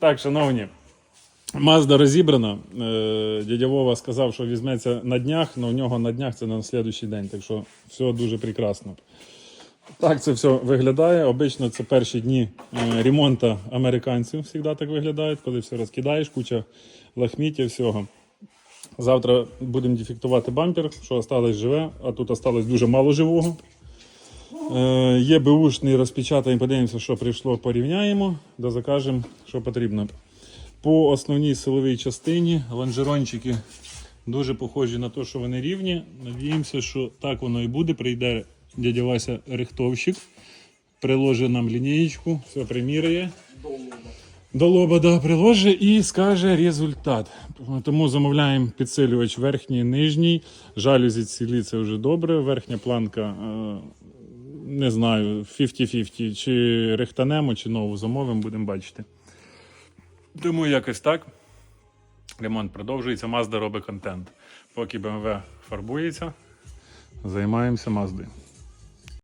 Так, шановні, Мазда розібрана. Е, Дядя Вова сказав, що візьметься на днях, але у нього на днях це на наступний день, так що все дуже прекрасно. Так це все виглядає. Обично це перші дні е, ремонту американців завжди так виглядають, коли все розкидаєш, куча лахміття, всього. Завтра будемо дефектувати бампер, що осталось живе, а тут осталось дуже мало живого. Е, є беушний, розпечатаємо, подивимося, що прийшло, порівняємо, да закажемо, що потрібно. По основній силовій частині лонжерончики дуже похожі на те, що вони рівні. Надіємося, що так воно і буде. Прийде дядя Вася рихтовщик, приложить нам лінієчку, все приміряє. До лоба да, приложить і скаже результат. Тому замовляємо підсилювач верхній нижній. Жалюзі цілі це вже добре. Верхня планка, е, не знаю, 50-50, чи рихтанемо, чи нову замовимо, будемо бачити. Тому якось так. Ремонт продовжується, Mazda робить контент. Поки BMW фарбується, займаємося Маздою.